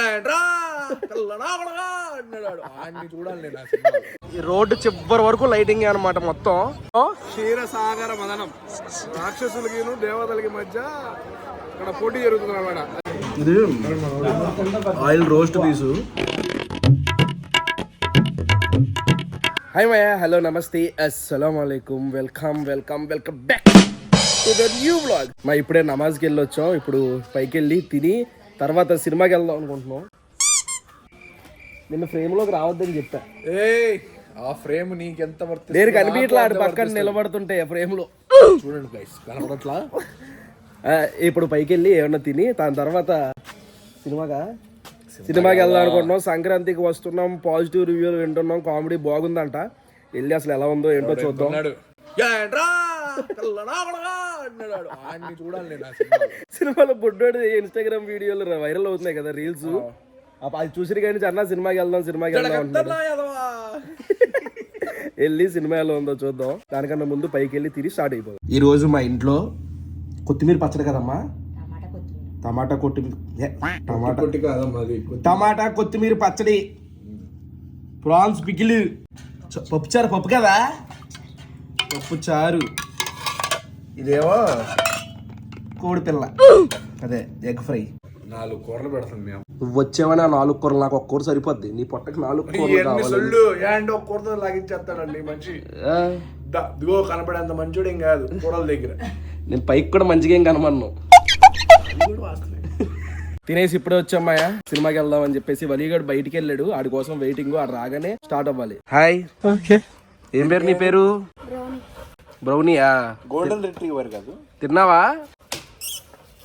ఏంట్రా? పిల్లనా కొడకా? అన్నాడు. ఆయన్ని చూడాలి నేను ఆ సినిమాలో. ఈ రోడ్డు చివరి వరకు లైటింగ్ అనమాట మొత్తం. క్షీరసాగర మదనం. రాక్షసులకి దేవతలకి మధ్య ఇక్కడ పోటీ జరుగుతుంది అనమాట ఇది ఆయిల్ రోస్ట్ పీసు. హాయ్ మయ. హలో నమస్తే. అస్సలం అయికుం welcome welcome welcome back to the new blog. మా ఇప్పుడే నమాజ్కి వెళ్ళి వచ్చాం ఇప్పుడు పైకి వెళ్ళి తిని తర్వాత సినిమాకి వెళ్దాం అనుకుంటున్నాం. నిన్న ఫ్రేమ్లోకి రావద్దని చెప్పా. ఏ ఆ ఫ్రేమ్ నీకెంత వర్తి నేను కనిపించట్లా పక్కన నిలబడుతుంటే ఫ్రేమ్లో చూడండి కనపడట్లా? ఇప్పుడు పైకి వెళ్ళి ఏమన్నా తిని దాని తర్వాత సినిమాగా సినిమాకి వెళ్దాం అనుకుంటున్నాం. సంక్రాంతికి వస్తున్నాం పాజిటివ్ రివ్యూలు వింటున్నాం కామెడీ బాగుందంట. వెళ్ళి అసలు ఎలా ఉందో ఏంటో చూద్దాం. అన్నాడు. చూడాలి నేను ఆ సినిమాలో. సినిమాలో బుడ్డోడు ఇన్స్టాగ్రామ్ వీడియోలు వైరల్ అవుతున్నాయి కదా రీల్స్ అది చూసి కానీ అన్న సినిమాకి వెళ్దాం సినిమాకి వెళ్దాం అంటున్నాడు ఎత్తన్నా ఎదవా? వెళ్ళి సినిమా ఎలా ఉందో చూద్దాం. దానికన్నా ముందు పైకి వెళ్ళి తిరిగి స్టార్ట్ అయిపోదాం. ఈ రోజు మా ఇంట్లో కొత్తిమీర పచ్చడి కదమ్మా? టమాటా కొత్తిమీర. ఏ, టమాటా కొట్టి కాదమ్మా అది టమాటా కొత్తిమీర పచ్చడి. ప్రాన్స్ పికిలు చ- పప్పు చారు పప్పు కదా? పప్పు చారు. ఇదేమో కోడి పిల్ల. అదే ఎగ్ ఫ్రై. నాలుగు కూరలు పెడతాం మేము. నువ్వు వచ్చావని ఆ నాలుగు కూరలు? నాకు ఒక్క కూర సరిపోద్ది. నీ పొట్టకి నాలుగు కూరలు కావాలి. సొల్లు? ఏంటో కూరతో లాగించేస్తాడండి ఈ మనిషి? ఆ, ద- ఇదిగో కనపడేంత మంచోడు ఏం కాదు కూరల దగ్గర. నేను పైకి కూడా మంచిగా ఏం కనమన్ను తినేసి ఇప్పుడే వచ్చామాయా సినిమాకి వెళ్దాం అని చెప్పేసి వలీగాడు బయటికి వెళ్ళాడు. ఆడి కోసం వెయిటింగ్ ఆడు రాగానే స్టార్ట్ అవ్వాలి. హాయ్. ఏం పేరు నీ పేరు? బ్రౌనీయా గోల్డెన్ రిట్రీవర్ కాదు. తిన్నావా?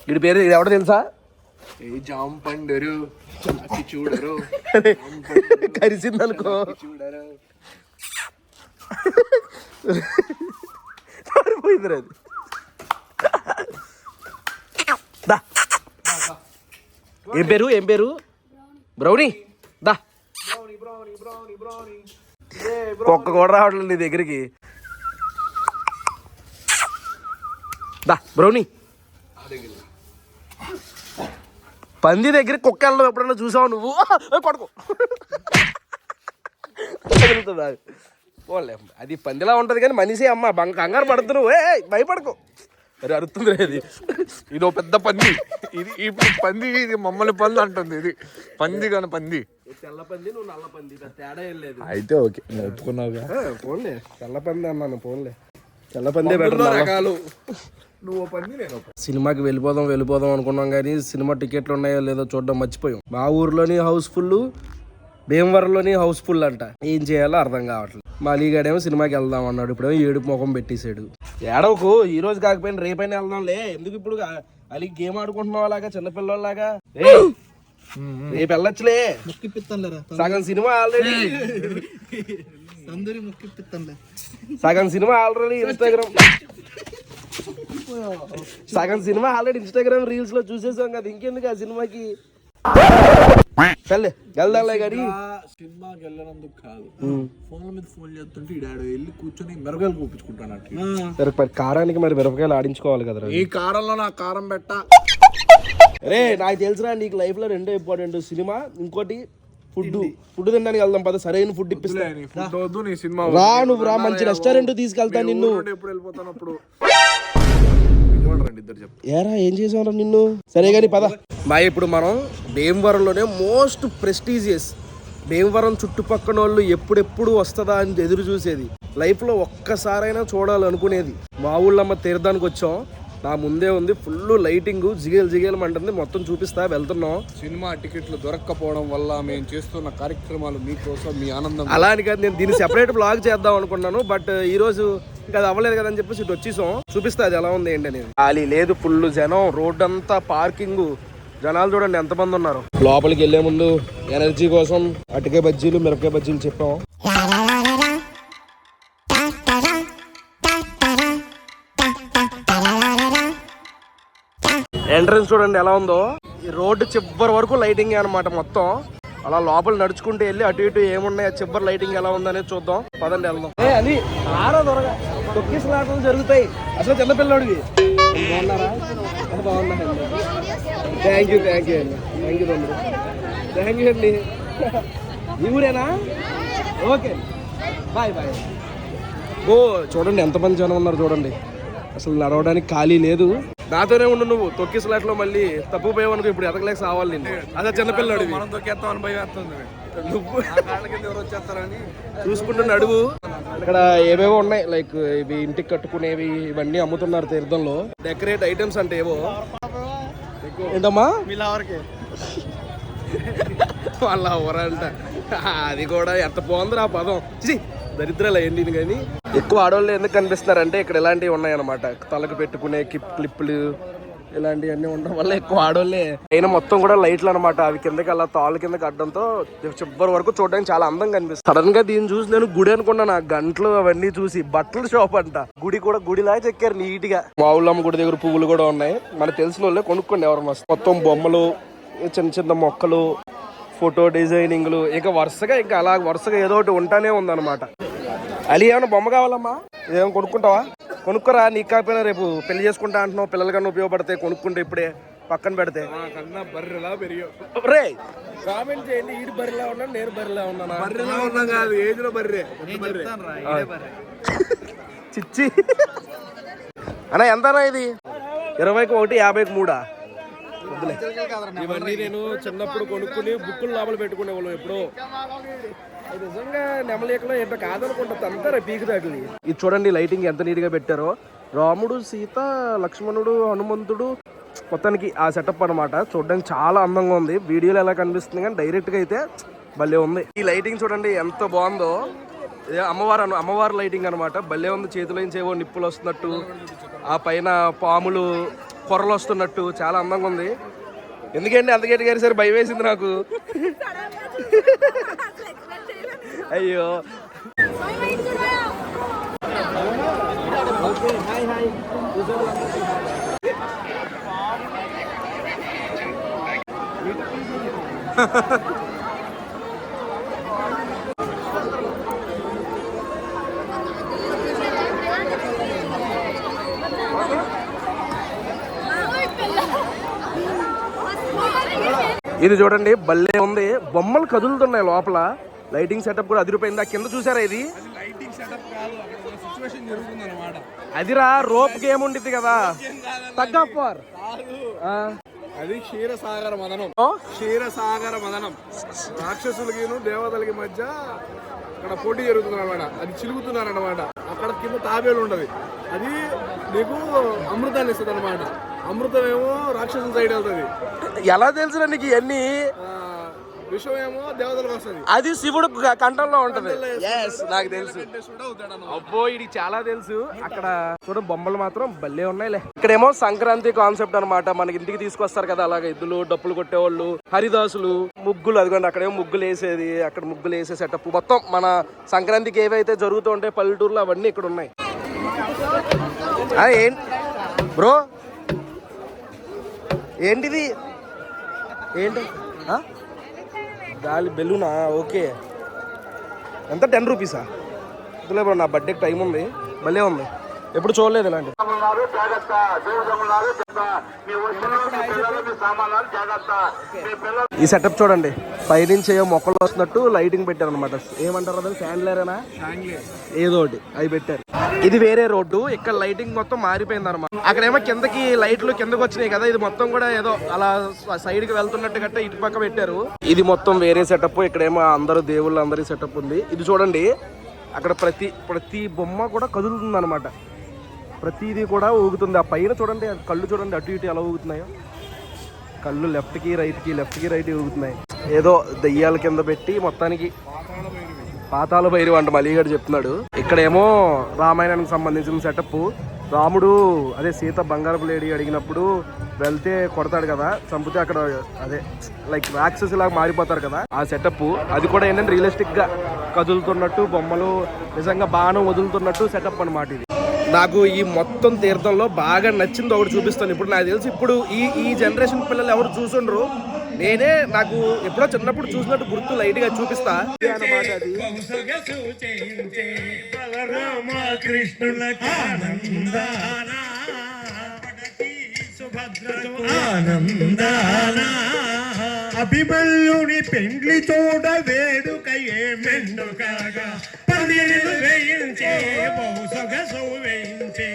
వీడి పేరు ఇది ఎవడో తెలుసా? ఏ జామ్ పండరు. చాచి చూడరు. కరిసింది అనుకో చూడరు. పారిపోయింది అది. దా. ఏం పేరు? ఏం పేరు? బ్రౌనీ దా. కుక్క కూడా రావట్లేదు నీ దగ్గరికి. దా బ్రౌనీ. పంది దగ్గర కుక్క వెళ్ళడం ఎప్పుడన్నా చూసావు నువ్వు? పడుకో. తగులుతుంది అది. పోన్లే అది పందిలా ఉంటది కానీ మనిషి అమ్మ బంగ కంగారు పడుతున్నావు ఏ భయపడకు. అరే అరుతుంది రే ఇది. ఇది ఒక పెద్ద పంది. ఇది ఇప్పుడు పంది ఇది మమ్మల్ని పంది అంటుంది. ఇది పంది కాని పంది. తెల్ల పంది నువ్వు నల్ల పంది. పెద్ద తేడా అయితే ఓకే నువ్వు ఒప్పుకున్నావుగా పోన్లే తెల్ల పంది అన్నాను పోన్లే. తెల్ల పందే బెటర్ రకాలు. నువ్వు పంది నేను సినిమాకి వెళ్ళిపోదాం వెళ్ళిపోదాం అనుకున్నాం కానీ సినిమా టికెట్లు ఉన్నాయో లేదో చూడడం మర్చిపోయాం. మా ఊర్లోని హౌస్ఫుల్ భీమవరంలోని హౌస్ఫుల్ అంట. ఏం చేయాలో అర్థం కావట్లేదు. మా అలీగాడేమో సినిమాకి వెళ్దాం అన్నాడు. ఇప్పుడేమో ఏడుపు ముఖం పెట్టేశాడు. ఏడవకు ఈ రోజు కాకపోయినా రేపైనా వెళ్దాంలే. ఎందుకు ఇప్పుడు అలీ గేమ్ ఆడుకుంటున్నావు అలాగా చిన్నపిల్లలాగా రేపు వెళ్ళొచ్చులే. సగం సినిమా ఆల్రెడీ సగం సినిమా ఆల్రెడీ ఇన్స్టాగ్రామ్ సగం సినిమా ఆల్రెడీ ఇన్స్టాగ్రామ్ రీల్స్లో చూసేసాం కదా ఇంకెందుకు ఆ సినిమాకి? సర్లే వెళ్దాంలే కానీ సినిమాకి వెళ్ళినందుకు కాదు. ఫోన్ల మీద ఫోన్ చేస్తుంటే ఈ డాడీ వెళ్ళి కూర్చొని మిరగాయలు కూపించుకుంటానట్టు సరే మరి కారానికి మరి మిరపకాయలు ఆడించుకోవాలి కదరా ఈ కారంలో నా కారం పెట్ట? రే నాకు తెలుసురా నీకు లైఫ్లో రెండో ఇంపార్టెంట్ సినిమా. ఇంకోటి ఫుడ్ ఫుడ్ తినడానికి వెళ్దాం పద సరైన ఫుడ్ ఇప్పిస్తా. నీ ఫుడ్ వద్దు నీ సినిమా రా నువ్వు రా మంచి రెస్టారెంట్ తీసుకెళ్తా నిన్ను. ఏరా ఏం చేసావురా నిన్ను? సరే కానీ పద. మా ఇప్పుడు మనం భీమవరంలోనే మోస్ట్ ప్రెస్టీజియస్ భీమవరం చుట్టుపక్కల వాళ్ళు ఎప్పుడెప్పుడు వస్తుందా అని ఎదురు చూసేది. లైఫ్లో ఒక్కసారైనా చూడాలనుకునేది. మా ఊళ్ళమ్మ తీర్థానికి వచ్చాం. నా ముందే ఉంది ఫుల్ లైటింగ్ జిగేలు జిగేలు అంటుంది. మొత్తం చూపిస్తా వెళ్తున్నాం. సినిమా టికెట్లు దొరక్కపోవడం వల్ల మేము చేస్తున్న కార్యక్రమాలు మీకోసం మీ ఆనందం. అలా అని కాదు నేను దీన్ని సెపరేట్ బ్లాగ్ చేద్దాం అనుకున్నాను బట్ ఈ రోజు ఇంకా అది అవ్వలేదు కదా అని చెప్పేసి ఇటు వచ్చేసాం. చూపిస్తా అది ఎలా ఉంది ఏంటి అనేది. ఖాళీ లేదు ఫుల్ జనం రోడ్ అంతా పార్కింగ్. జనాలు చూడండి ఎంతమంది ఉన్నారు. లోపలికి వెళ్ళే ముందు ఎనర్జీ కోసం అటుకే బజ్జీలు మిరపకాయ బజ్జీలు చెప్పాం. ఎంట్రన్స్ చూడండి ఎలా ఉందో. ఈ రోడ్డు చివరి వరకు లైటింగ్ అన్నమాట మొత్తం. అలా లోపల నడుచుకుంటూ వెళ్ళి అటు ఇటు ఏమున్నాయి చివరి లైటింగ్ ఎలా ఉందనేది చూద్దాం. పదండి వెళ్దాం. అది ఆరో త్వరగా తొక్కిసలాటలు జరుగుతాయి. అసలు చిన్నపిల్లడివి బాగున్నారా? బాగున్నా థ్యాంక్ యూ థ్యాంక్ యూ అండి. థ్యాంక్ యూ తమ్ముడు. థ్యాంక్ యూ అండి. ఈ ఊరేనా? ఓకే బాయ్ బాయ్ ఓ చూడండి ఎంతమంది జనం ఉన్నారు చూడండి. అసలు నడవడానికి ఖాళీ లేదు. నాతోనే ఉండు నువ్వు. తొక్కి స్లాట్లో మళ్ళీ తప్పు పోయావనుకో ఇప్పుడు ఎదగలేక సావాలి నిన్ను. అదే చిన్నపిల్లడు మనం తొక్కేస్తాం అని భయం వేస్తుంది నువ్వు కాళ్ళ కింద ఎవరు వచ్చేస్తారని. చూసుకుంటూ నడువు ఇక్కడ ఏవేవో ఉన్నాయి లైక్ ఇవి ఇంటికి కట్టుకునేవి ఇవన్నీ అమ్ముతున్నారు తీర్థంలో. డెకరేట్ ఐటమ్స్ అంటే ఏవో. ఏంటమ్మా? వాళ్ళ ఊరంట. అది కూడా ఎంత బాగుంది ఆ పదం. దరిద్రాలు అయ్యండి కానీ. ఎక్కువ ఆడవాళ్ళు ఎందుకు కనిపిస్తున్నారంటే ఇక్కడ ఇలాంటివి ఉన్నాయన్నమాట. తలకు పెట్టుకునే కిప్ క్లిప్లు ఇలాంటివన్నీ ఉండడం వల్ల ఎక్కువ ఆడవాళ్ళే అయినా మొత్తం కూడా లైట్లు అనమాట అవి కిందకి అలా తాళ్ళు కిందకి అడ్డంతో చివరి వరకు చూడడానికి చాలా అందంగా కనిపిస్తుంది. సడన్గా దీన్ని చూసి నేను గుడి అనుకున్నాను ఆ గంటలు అవన్నీ చూసి. బట్టల షాప్ అంట. గుడి కూడా గుడిలా చెక్కారు నీట్గా మావులమ్మ గుడి దగ్గర పువ్వులు కూడా ఉన్నాయి. మనకు తెలిసిన వాళ్ళే కొనుక్కోండి ఎవరు మస్తు మొత్తం బొమ్మలు చిన్న చిన్న మొక్కలు ఫోటో డిజైనింగ్లు ఇంకా వరుసగా ఇంకా అలా వరుసగా ఏదో ఒకటి ఉంటానే ఉందన్నమాట. అలీ ఏమైనా బొమ్మ కావాలమ్మా? ఏమైనా కొనుక్కుంటావా? కొనుక్కోరా నీకు కాకపోయినా రేపు పెళ్ళి చేసుకుంటా అంటున్నావు పిల్లలకన్నా ఉపయోగపడతాయి కొనుక్కుంటే ఇప్పుడే పక్కన పెడితే. కన్నా బర్రెలా పెరిగావు. రే కామెంట్ చేయండి ఈడు బరిలా ఉన్నాను నేను బరిలా ఉన్నానా? బర్రెలా ఉన్నాం కాదు ఏజ్లో బర్రె. బర్రె. చిచ్చి. అన్న ఎంతనా ఇది? ఇరవైకి ఒకటి యాభైకి మూడా? వద్దులే. ఇవన్నీ నేను చిన్నప్పుడు కొనుక్కుని బుక్కులు లోపల పెట్టుకునే వాళ్ళం ఎప్పుడో. అది నిజంగా నెమలేకలో ఏంటో కాదనుకుంటా అంతా పీకు తగిలి. ఇది చూడండి లైటింగ్ ఎంత నీట్గా పెట్టారో. రాముడు సీత లక్ష్మణుడు హనుమంతుడు మొత్తానికి ఆ సెటప్ అన్నమాట. చూడడానికి చాలా అందంగా ఉంది. వీడియోలో ఎలా కనిపిస్తుంది కానీ డైరెక్ట్గా అయితే భలే ఉంది. ఈ లైటింగ్ చూడండి ఎంత బాగుందో. అమ్మవారు అను- అమ్మవారి లైటింగ్ అనమాట భలే ఉంది చేతిలో నుంచి ఏవో నిప్పులు వస్తున్నట్టు. ఆ పైన పాములు పొరలు వస్తున్నట్టు చాలా అందంగా ఉంది. ఎందుకంటే అంత గట్టి గారి సరే భయం వేసింది నాకు? అయ్యో. ఇది చూడండి భలే ఉంది. బొమ్మలు కదులుతున్నాయి లోపల. లైటింగ్ సెటప్ కూడా అదిరిపోయింది? ఆ కింద చూసారా ఇది? అదిరా రోప్ గేమ్ ఉండిద్ది కదా. తగ్గఫర్. అది క్షీరసాగర మదనం. క్షీరసాగర మదనం. రాక్షసులకి దేవతలకి మధ్య అక్కడ పోటీ జరుగుతుంది అనమాట అది చిలుగుతున్నారు అనమాట అక్కడ కింద తాబేలు ఉంటది అది నీకు అమృతాన్ని ఇస్తుంది అనమాట అమృతం ఏమో రాక్షసుల సైడ్ వెళ్తుంది. ఎలా తెలుసు నీకు ఇవన్నీ? ఆ, విషం ఏమో దేవతలకు వస్తుంది అది శివుడు కంఠంలో ఉంటది. నాకు తెలుసు. అబ్బో ఇది చాలా తెలుసు. అక్కడ చూడ బొమ్మలు మాత్రం భలే ఉన్నాయిలే. ఇక్కడేమో సంక్రాంతి కాన్సెప్ట్ అన్నమాట. మనకి ఇంటికి తీసుకొస్తారు కదా అలాగే ఎద్దులు డప్పులు కొట్టేవాళ్ళు హరిదాసులు ముగ్గులు అదిగోండి అక్కడేమో ముగ్గులు వేసేది అక్కడ ముగ్గులు వేసే సెటప్ మొత్తం మన సంక్రాంతికి ఏవైతే జరుగుతూ ఉంటాయి పల్లెటూరులో అవన్నీ ఇక్కడ ఉన్నాయి. బ్రో ఏంటిది? ఏంటి? గాలి బెలూనా? ఓకే. ఎంత? టెన్ రూపీసా? ఇందులో బ్రో నా బర్త్డేకి టైం ఉంది? భలే ఉంది. ఎప్పుడు చూడలేదు ఇలాంటి ఈ సెటప్ చూడండి. పైనుంచి ఏమో మొక్కలు వస్తున్నట్టు లైటింగ్ పెట్టారు అనమాట ఏమంటారు అదే శాండ్లేరేనా ఏదో ఒకటి. అవి పెట్టారు. ఇది వేరే రోడ్డు. ఇక్కడ లైటింగ్ మొత్తం మారిపోయింది అనమాట అక్కడేమో కిందకి లైట్లు కిందకి వచ్చినాయి కదా. ఇది మొత్తం కూడా ఏదో అలా సైడ్కి వెళ్తున్నట్టు గట్ట ఇటు పక్క పెట్టారు. ఇది మొత్తం వేరే సెటప్ ఇక్కడేమో అందరూ దేవుళ్ళు అందరి సెటప్ ఉంది. ఇది చూడండి. అక్కడ ప్రతి ప్రతి బొమ్మ కూడా కదులుతుంది అనమాట ప్రతిదీ కూడా ఊగుతుంది. ఆ పైన చూడండి కళ్ళు చూడండి అటు ఇటు ఎలా ఊగుతున్నాయో. కళ్ళు లెఫ్ట్కి రైట్కి లెఫ్ట్కి రైట్ ఊగుతున్నాయి. ఏదో దయ్యాల కింద పెట్టి మొత్తానికి పాతాల భైరవి అంట మలీగడు చెప్తున్నాడు. ఇక్కడేమో రామాయణానికి సంబంధించిన సెటప్ రాముడు అదే సీత బంగారపు లేడీ అడిగినప్పుడు వెళ్తే కొడతాడు కదా చంపితే అక్కడ అదే లైక్ రాక్షస్ లాగా మారిపోతారు కదా. ఆ సెటప్ అది కూడా ఏంటంటే రియలిస్టిక్గా కదులుతున్నట్టు బొమ్మలు నిజంగా బాణం వదులుతున్నట్టు సెటప్ అన్నమాట ఇది. నాకు ఈ మొత్తం తీర్థంలో బాగా నచ్చింది ఒకటి చూపిస్తాను. ఇప్పుడు నాకు తెలిసి ఇప్పుడు ఈ ఈ జనరేషన్ పిల్లలు ఎవరు చూసుండ్రు? నేనే నాకు ఎప్పుడో చిన్నప్పుడు చూసినట్టు గుర్తు లైట్గా చూపిస్తా. ఇదే అన్నమాట అది కృష్ణులకి ఆనందాన సుభద్రకు ఆనందాన అభిమన్యుని పెండ్లి చూడ వేడుక ఏమెండు కాగా పందిరిలు వేయించే బహు సొగసు వేయించే.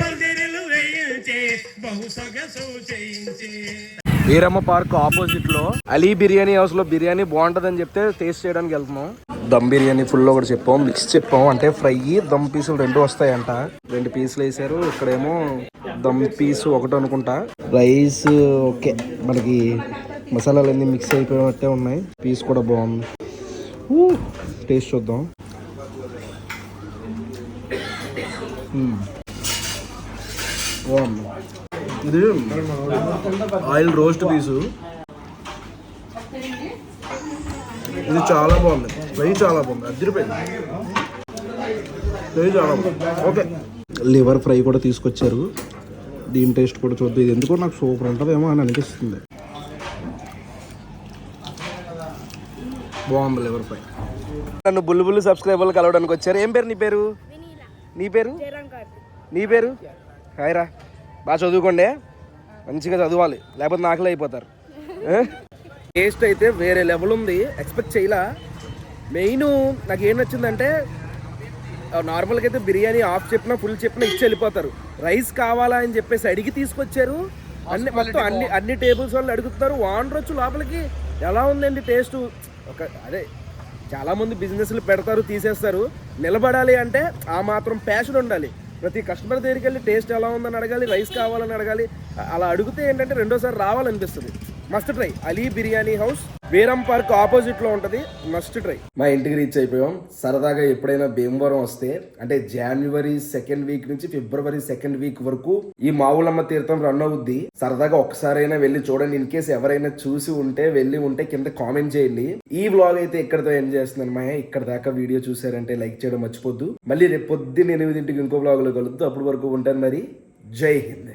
పందిరిలు వేయించే బహు సొగసు చేయించే. వీరమ్మ పార్క్ ఆపోజిట్లో. అలీ బిర్యానీ హౌస్లో బిర్యానీ బాగుంటదని చెప్తే టేస్ట్ చేయడానికి వెళ్తున్నాం. దమ్ బిర్యానీ ఫుల్ ఒకటి చెప్పాం మిక్స్ చెప్పాం. అంటే ఫ్రై దమ్ పీసులు రెండు వస్తాయంట. రెండు పీసులు వేసారు ఇక్కడేమో దమ్ పీస్ ఒకటి అనుకుంటా. రైస్ ఓకే మనకి మసాలాలు అన్ని మిక్స్ అయిపోయినట్టే ఉన్నాయి. పీస్ కూడా బాగుంది. టేస్ట్ చూద్దాం. బాగుంది. ఇది ఆయిల్ రోస్ట్ పీసు. ఇది చాలా బాగుంది. ఫ్రై చాలా బాగుంది. అద్దరిపోయింది. ఫ్రై చాలా బాగుంది. ఓకే. లివర్ ఫ్రై కూడా తీసుకొచ్చారు. దీని టేస్ట్ కూడా చూద్దాం. ఇది ఎందుకో నాకు సూపర్ ఉంటుందేమో అని అనిపిస్తుంది. బాగుంది లివర్ ఫ్రై. నన్ను బుల్బుల్ సబ్స్క్రైబర్లు కలవడానికి వచ్చారు. ఏం పేరు నీ పేరు? నీ పేరు? నీ పేరు? హాయ్ రా. బాగా చదువుకోండి. మంచిగా చదవాలి. లేకపోతే నాకులే అయిపోతారు. టేస్ట్ అయితే వేరే లెవెల్ ఉంది. ఎక్స్పెక్ట్ చేయలా? మెయిన్ నాకు ఏం నచ్చిందంటే నార్మల్గా అయితే బిర్యానీ ఆఫ్ చెప్పినా ఫుల్ చెప్పినా ఇచ్చి వెళ్ళిపోతారు. రైస్ కావాలా అని చెప్పేసి అడిగి తీసుకొచ్చారు. అన్ని మొత్తం అన్ని అన్ని టేబుల్స్ వాళ్ళు అడుగుతారు వాండర్ వచ్చి లోపలికి ఎలా ఉందండి టేస్ట్ ఒక అదే చాలా మంది బిజినెస్లు పెడతారు తీసేస్తారు. నిలబడాలి అంటే ఆ మాత్రం ప్యాషన్ ఉండాలి. ప్రతి కస్టమర్ దగ్గరికి వెళ్ళి టేస్ట్ ఎలా ఉందని అడగాలి రైస్ కావాలని అడగాలి. అలా అడిగితే ఏంటంటే రెండోసారి రావాలనిపిస్తుంది. Must try Ali biryani house Veeram park ఆపోజిట్లో ఉంటది మస్ట్ ట్రై మా ఇంటికి రీచ్ అయిపోయాం. సరదాగా ఎప్పుడైనా భీమవరం వస్తే అంటే జనవరి సెకండ్ వీక్ నుంచి ఫిబ్రవరి సెకండ్ వీక్ వరకు ఈ మావులమ్మ తీర్థం రన్ అవుద్ది. సరదాగా ఒక్కసారైనా వెళ్ళి చూడండి. ఇన్ కేసు ఎవరైనా చూసి ఉంటే వెళ్ళి ఉంటే కింద కామెంట్ చేయండి. ఈ వ్లాగ్ అయితే ఇక్కడతో ఎండ్ చేస్తున్నాను మా ఇక్కడ దాకా వీడియో చూసారంటే లైక్ చేయడం మర్చిపోద్దు. మళ్ళీ రేపు పొద్దున్న ఎనిమిదింటికి ఇంకో వ్లాగ్ కలుద్దు. అప్పటి వరకు ఉంటాను మరి. జై హింద్.